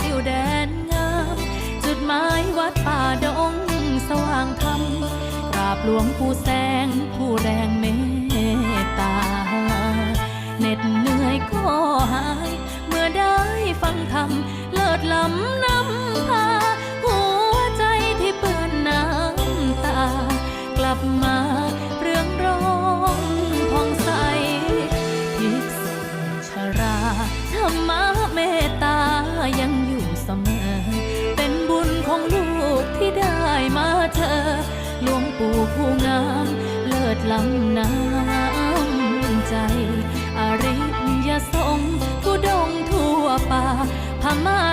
ติวแดนงาม จุดหมายวัดป่าดงสว่างธรรมกราบหลวงผู้แสงผู้แรงเมตตาเหน็ดเหนื่อยก็หาย เมื่อได้ฟังธรรมเลิศล้ำนำพา ผู้งามเลิศล้ำน้ำใจ อริยสงฆ์ผู้ดงทั่วป่าพม่า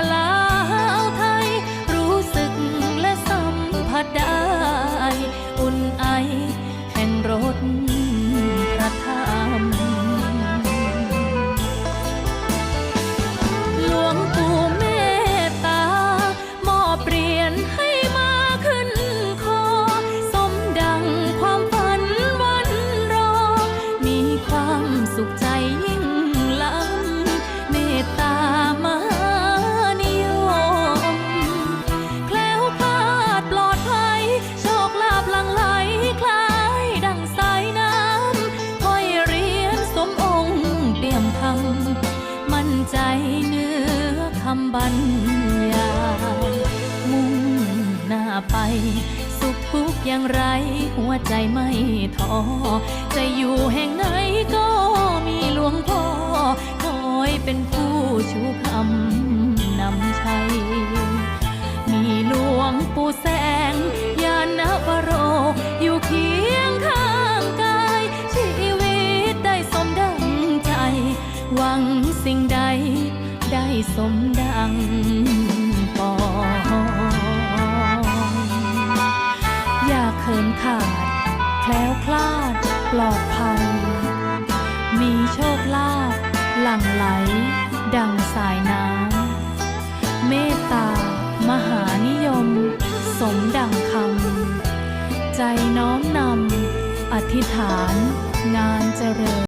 ใจยิ่งล้ำเมตตามหานิยม แคล้วคลาดปลอดภัย โชคลาภหลังไหลคล้ายดังสายน้ำห้อยเรียญสมองค์เปี่ยมคำมั่นใจเนื้อคำบรรยายมุ่งหน้าไปสุขทุกอย่างไร หัวใจไม่ท้อจะอยู่แห่งไหน เป็นผู้ชูคำนำชัย มีหลวงปู่แสงยานวโร อยู่เคียงข้างกาย ชีวิตได้สมดังใจ หวังสิ่งใดได้สมดังปองอยากเขินขาด แคล้วคลาดปลอดภัย มีโชคลาภ หลั่งไหล ดังสายน้ำ เมตตา มหานิยม สมดังคำ ใจน้อมนำ อธิษฐาน งานเจริญ